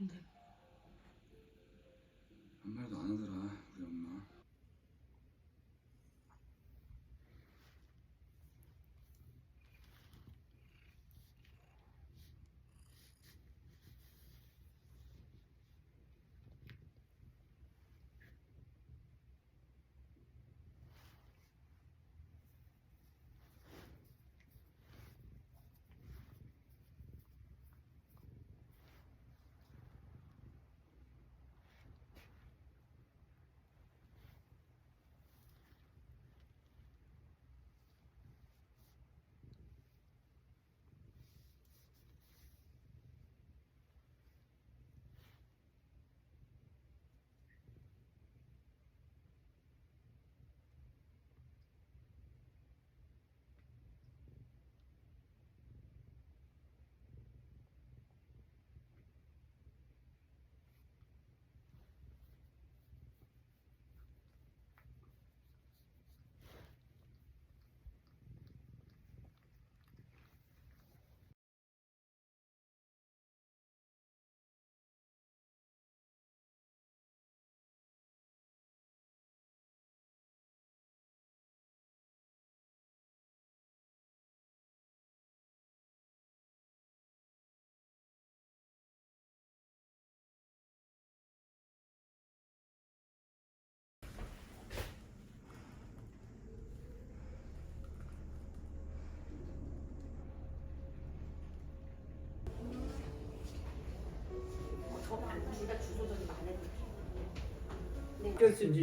근데 한 말도 안 하더라 우리 엄마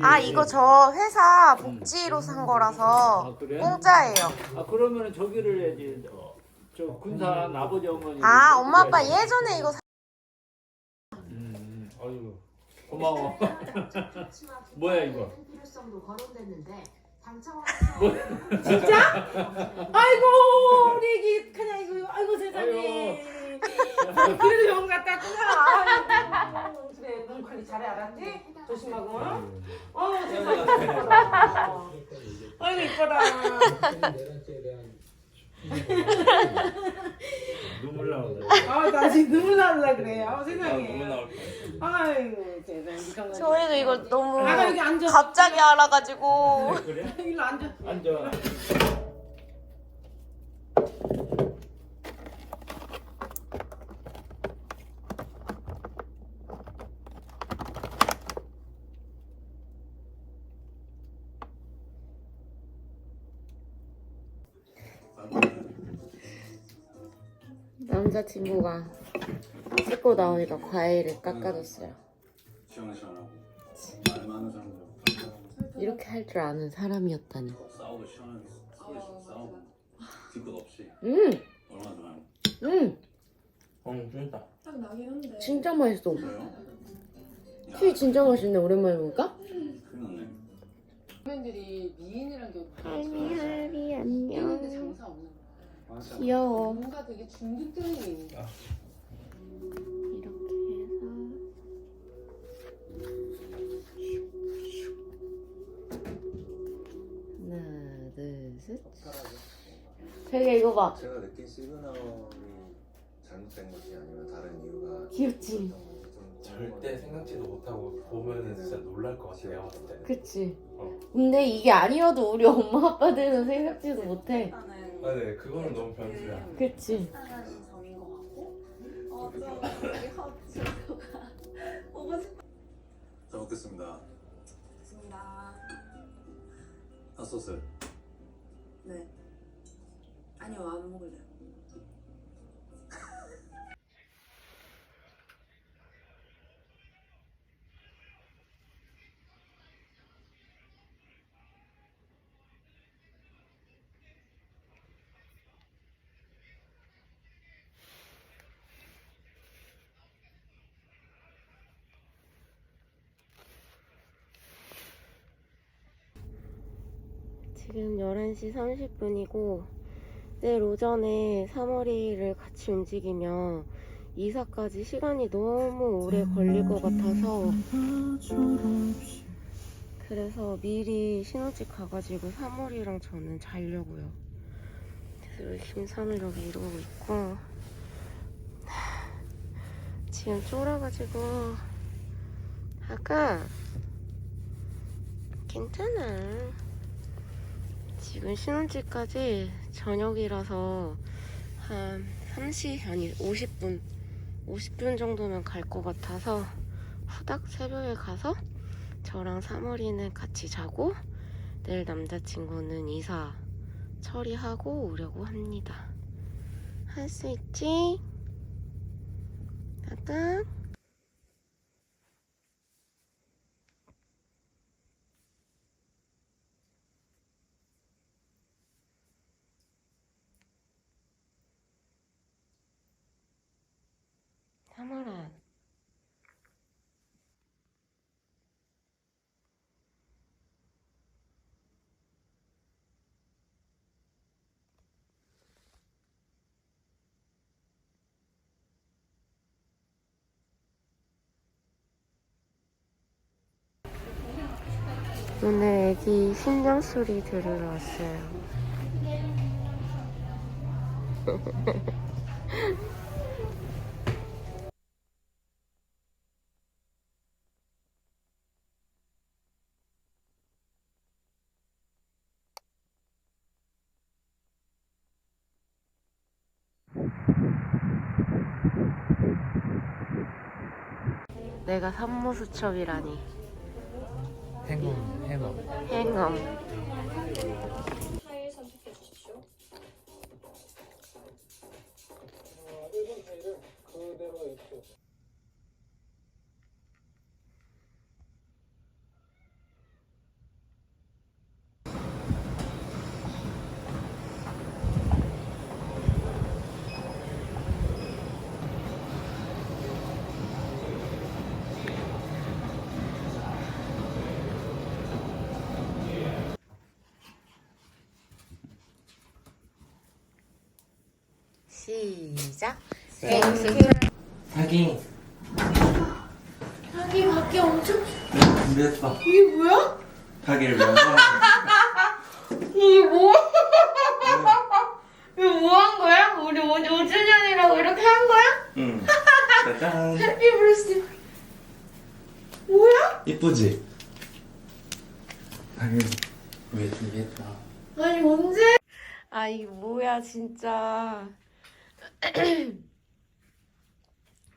아 이거 저 회사 복지로 산 거라서 아, 그래? 공짜예요. 아 그러면 저기를 해야지. 어, 저 군산 아버지 어머니. 아 엄마 아빠 예전에 이거 사... 음, 아이고 고마워. 뭐야 이거? 필요성도 거론됐는데 당첨 아이고 우리 애기 그냥 이거 아이고 세상에 그래도 영 갔다 왔구나. 아이고 그래 눈 관리 잘해 알았지? 조심하고. 어 세상에. 이뻐라 아이고 이뻐라. 눈물 나온다. 아나 지금 눈물 나올라 그래 아 눈물 세상에. 나올 거야. 아이고 세상에. 이거 저희도 이거 너무 아가 여기 앉아. 갑자기 알아가지고. 그래? 일로 앉아. 앉아. 남자친구가 씻고 나오니까 과일을 깎아줬어요. 시원시원하고 말 많은 사람들 이렇게 할 줄 아는 사람이었다니. 싸우고 시원하게 서울에서 싸우고 뒤끝 없이 음, 얼마나 좋아요 음, 어 진짜. 딱 나긴 한데. 진짜 맛있어. 그래요? 튀 진짜 맛있네. 오랜만에 먹을까? 큰일 났네 선배들이 미인이란 게 할미 할미 있는데 안녕. 장사 없는 거야. 귀여워. 뭔가 되게 중독적인 게 있는 거야. 이렇게 해서 하나, 둘, 셋. 되게 이거 봐. 제가 느낀 시그널이 잘못된 것이 아니면 다른 이유가 귀엽지? 있었던 거고 좀 절대 생각지도 못하고 보면은 진짜 놀랄 것 같아요. 그치? 어. 근데 이게 아니어도 우리 엄마 아빠들은 생각지도 못해. 아, 네, 그거는 너무 변수야. 그치? 하는 점인 것 같고 어 좀 우리 허브가 보고 잘 먹겠습니다 싶습니다. 핫소스 네. 아니요 안 먹을래요. 지금 11시 30분이고 내일 오전에 3월이를 같이 움직이면 이사까지 시간이 너무 오래 걸릴 것 같아서 그래서 미리 신혼집 가가지고 3월이랑 저는 자려고요. 그래서 열심히 산을 여기 이루고 있고 지금 쫄아가지고 아까 괜찮아 지금 신혼집까지 저녁이라서 한 3시, 아니 50분, 50분 정도면 갈 것 같아서 후닥 새벽에 가서 저랑 사월이는 같이 자고 내일 남자친구는 이사 처리하고 오려고 합니다. 할 수 있지? 약간 3월한 오늘 애기 신경소리 들으러 왔어요. 내가 산모수첩이라니. 행운, 행운. 행엄. 시작. 자기 자기 밖에 엄청 봐 이게 뭐야? 자기를 위한 이게 뭐? 이거 뭐 한 거야? 우리 5, 5주년이라고 이렇게 한 거야? 응 짜잔 해피 브레스 뭐야? 이쁘지? 자기 왜 준비했다 아니 언제? 아 이게 뭐야 진짜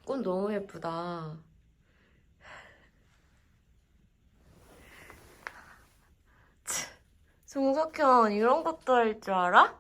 꽃 너무 예쁘다 치, 종석현 이런 것도 할 줄 알아?